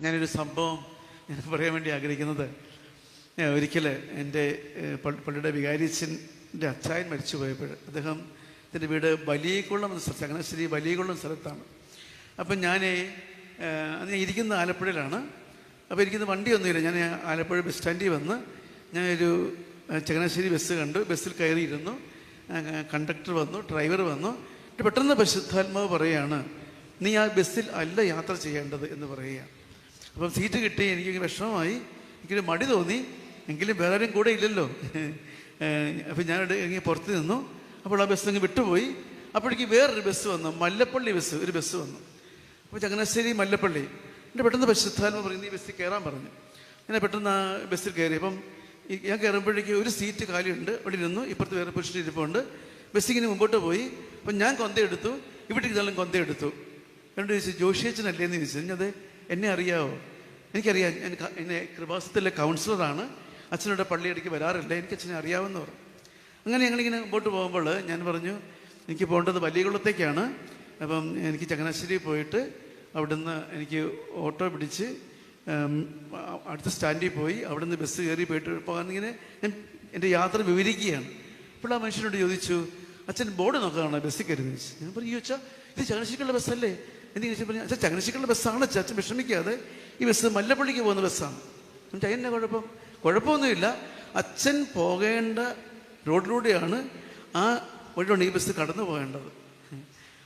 ഞാനൊരു സംഭവം ഞാൻ പറയാൻ വേണ്ടി ആഗ്രഹിക്കുന്നത്. ഒരിക്കൽ എന്റെ പള്ളിയുടെ വികാരിച്ചന്റെ അച്ചായൻ മരിച്ചു പോയപ്പോൾ അദ്ദേഹം എന്റെ വീട് വലിയകുളം എന്ന സ്ഥലത്ത് ചങ്ങനാശ്ശേരി വലിയകുളം സ്ഥലത്താണ്. അപ്പം ഞാൻ ഞാൻ ഇരിക്കുന്ന ആലപ്പുഴയിലാണ്. അപ്പോൾ ഇരിക്കുന്ന വണ്ടിയൊന്നുമില്ല ഞാൻ ആലപ്പുഴ ബസ് സ്റ്റാൻഡിൽ വന്ന് ഞാനൊരു ചങ്ങനാശ്ശേരി ബസ് കണ്ടു. ബസ്സിൽ കയറിയിരുന്നു. കണ്ടക്ടർ വന്നു ഡ്രൈവർ വന്നു. പെട്ടെന്ന് പരിശുദ്ധാത്മാവ് പറയുകയാണ് നീ ആ ബസ്സിൽ അല്ല യാത്ര ചെയ്യേണ്ടത് എന്ന് പറയുക അപ്പം സീറ്റ് കിട്ടി എനിക്ക് വിഷമമായി എനിക്കൊരു മടി തോന്നി എങ്കിലും വേറെ ആരും കൂടെ ഇല്ലല്ലോ. അപ്പം ഞാൻ ഇങ്ങനെ പുറത്ത് നിന്നു. അപ്പോൾ ആ ബസ് അങ്ങ് വിട്ടുപോയി. അപ്പോഴേക്ക് വേറൊരു ബസ് വന്നു. മല്ലപ്പള്ളി ബസ് ഒരു ബസ് വന്നു. അപ്പോൾ ചങ്ങനാശ്ശേരി മല്ലപ്പള്ളി. എന്റെ പെട്ടെന്ന് പരിശുദ്ധാത്മ പറയുന്നത് ഈ ബസ്സിൽ കയറാൻ പറഞ്ഞു. ഞാൻ പെട്ടെന്ന് ആ ബസ്സിൽ കയറി. അപ്പം ഞാൻ കയറുമ്പോഴേക്ക് ഒരു സീറ്റ് കാലിയുണ്ട്. അവിടെ ഇരുന്നു. ഇപ്പുറത്ത് വേറെ പുരുഷൻ ഇരിപ്പുണ്ട്. ബസ് ഇങ്ങനെ മുമ്പോട്ട് പോയി. അപ്പം ഞാൻ കൊന്തയെടുത്തു ഇവിടെ ഇരുന്നാലും കൊന്തയെടുത്തു എന്നോട് ചോദിച്ചു ജോഷിയച്ചനല്ലേ എന്ന് ചോദിച്ചു അത് എന്നെ അറിയാവോ? എനിക്കറിയാം. ഞാൻ എന്നെ കൃപാസത്തിലെ കൗൺസിലറാണ് അച്ഛനോട് പള്ളിയിടയ്ക്ക് വരാറില്ല. എനിക്ക് അച്ഛനെ അറിയാമെന്ന് പറഞ്ഞു. അങ്ങനെ ഞങ്ങളിങ്ങനെ മുമ്പോട്ട് പോകുമ്പോൾ ഞാൻ പറഞ്ഞു എനിക്ക് പോകേണ്ടത് വലിയകുളത്തേക്കാണ്. അപ്പം എനിക്ക് ചങ്ങനാശ്ശേരി പോയിട്ട് അവിടുന്ന് എനിക്ക് ഓട്ടോ പിടിച്ച് അടുത്ത സ്റ്റാൻഡിൽ പോയി അവിടുന്ന് ബസ് കയറി പോയിട്ട് പോകാനിങ്ങനെ ഞാൻ എന്റെ യാത്ര വിവരിക്കുകയാണ്. അപ്പോൾ ആ മനുഷ്യനോട് ചോദിച്ചു അച്ഛൻ ബോർഡ് നോക്കാനാണ് ബസ്സിൽ കയറി ചോദിച്ചു ഞാൻ പറഞ്ഞു ചോദിച്ചാൽ ഇത് ചങ്ങനാശ്ശേരിക്കുള്ള ബസ്സല്ലേ? എന്ന് ചോദിച്ചു പറഞ്ഞു അച്ഛാ ചങ്ങനാശ്ശേരിക്കുള്ള ബസ്സാണ്. അച്ഛൻ വിഷമിക്കാതെ ഈ ബസ് മല്ലപ്പള്ളിക്ക് പോകുന്ന ബസ്സാണ്. എന്നിട്ട് അതിന്റെ കുഴപ്പം? കുഴപ്പമൊന്നുമില്ല. അച്ഛൻ പോകേണ്ട റോഡിലൂടെയാണ് ആ വഴിയാണ് ഈ ബസ് കടന്നു പോകേണ്ടത്.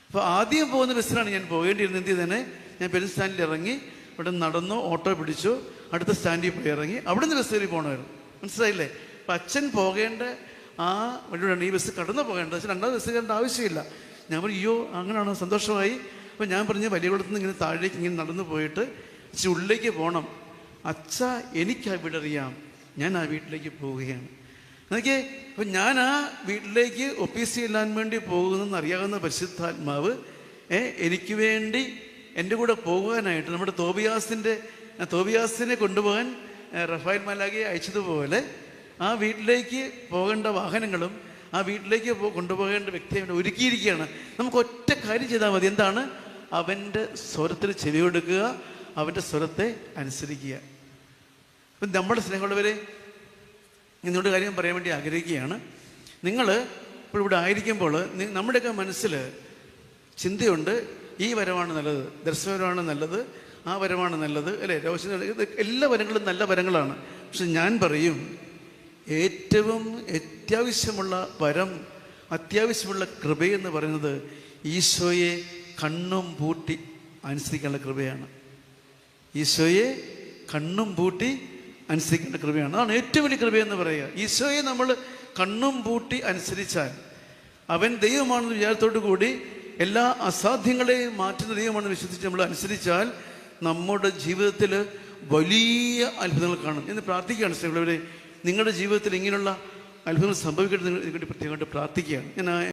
അപ്പോൾ ആദ്യം പോകുന്ന ബസ്സിലാണ് ഞാൻ പോകേണ്ടിയിരുന്നത്. എന്ത് തന്നെ ഞാൻ പെരും സ്റ്റാൻഡിൽ ഇറങ്ങി ഇവിടെ നടന്നു ഓട്ടോ പിടിച്ചു അടുത്ത സ്റ്റാൻഡിൽ പോയി ഇറങ്ങി. അവിടെ നിന്ന് ബസ് കയറി പോകണമായിരുന്നു മനസ്സിലായില്ലേ? അപ്പം അച്ഛൻ പോകേണ്ട ആ വഴിയാണ് ഈ ബസ് കടന്നു പോകേണ്ടത്. പക്ഷെ രണ്ടാമത് ബസ് കയറേണ്ട ആവശ്യമില്ല. ഞാൻ പറഞ്ഞു അയ്യോ അങ്ങനെയാണോ സന്തോഷമായി. അപ്പോൾ ഞാൻ പറഞ്ഞു വലിയ കുളത്തിൽ നിന്ന് ഇങ്ങനെ താഴേക്ക് ഇങ്ങനെ നടന്നു പോയിട്ട് ഇച്ചിരി ഉള്ളിലേക്ക് പോകണം അച്ഛ എനിക്ക് ആ വീടറിയാം ഞാൻ ആ വീട്ടിലേക്ക് പോവുകയാണ്. എനിക്ക് അപ്പം ഞാൻ ആ വീട്ടിലേക്ക് ഒപ്പീസ് ചെല്ലാൻ വേണ്ടി പോകുന്നെന്ന് അറിയാവുന്ന പരിശുദ്ധാത്മാവ് എനിക്ക് വേണ്ടി എന്റെ കൂടെ പോകുവാനായിട്ട് നമ്മുടെ തോബിയാസിന്റെ തോബിയാസിനെ കൊണ്ടുപോകാൻ റഫായൽ മലാഗയെ അയച്ചതുപോലെ ആ വീട്ടിലേക്ക് പോകേണ്ട വാഹനങ്ങളും ആ വീട്ടിലേക്ക് കൊണ്ടുപോകേണ്ട വ്യക്തി ഒരുക്കിയിരിക്കുകയാണ്. നമുക്ക് ഒറ്റ കാര്യം ചെയ്താൽ മതി. എന്താണ്? അവന്റെ ചെവി കൊടുക്കുക അവന്റെ സ്വരത്തെ അനുസരിക്കുക. അപ്പം നമ്മുടെ സ്നേഹമുള്ളവരെ നിങ്ങളുടെ കാര്യം പറയാൻ വേണ്ടി ആഗ്രഹിക്കുകയാണ്. നിങ്ങൾ ഇപ്പോൾ ഇവിടെ ആയിരിക്കുമ്പോൾ നമ്മുടെയൊക്കെ മനസ്സിൽ ചിന്തയുണ്ട് ഈ വരമാണ് നല്ലത് ദർശനവരമാണ് നല്ലത് ആ വരമാണ് നല്ലത് അല്ലേ? രോശന എല്ലാ വരങ്ങളും നല്ല വരങ്ങളാണ്. പക്ഷെ ഞാൻ പറയും ഏറ്റവും അത്യാവശ്യമുള്ള വരം അത്യാവശ്യമുള്ള കൃപയെന്ന് പറയുന്നത് ഈശോയെ കണ്ണും പൂട്ടി അനുസരിക്കാനുള്ള കൃപയാണ്. ഈശോയെ കണ്ണും പൂട്ടി അനുസരിക്കേണ്ട കൃപയാണ്. അതാണ് ഏറ്റവും വലിയ കൃപയെന്ന് പറയുക. ഈശോയെ നമ്മൾ കണ്ണും പൂട്ടി അനുസരിച്ചാൽ അവൻ ദൈവമാണെന്ന് വിചാരത്തോടു കൂടി എല്ലാ അസാധ്യങ്ങളെയും മാറ്റുന്ന ദൈവമാണെന്ന് വിശ്വസിച്ച് നമ്മൾ അനുസരിച്ചാൽ നമ്മുടെ ജീവിതത്തിൽ വലിയ അത്ഭുതങ്ങൾ കാണും എന്ന് പ്രാർത്ഥിക്കുകയാണ്. സ്ത്രീകളെ നിങ്ങളുടെ ജീവിതത്തിൽ ഇങ്ങനെയുള്ള അത്ഭുതങ്ങൾ സംഭവിക്കട്ടെ നിങ്ങൾ പ്രത്യേകമായിട്ട് പ്രാർത്ഥിക്കുകയാണ്. ഞാൻ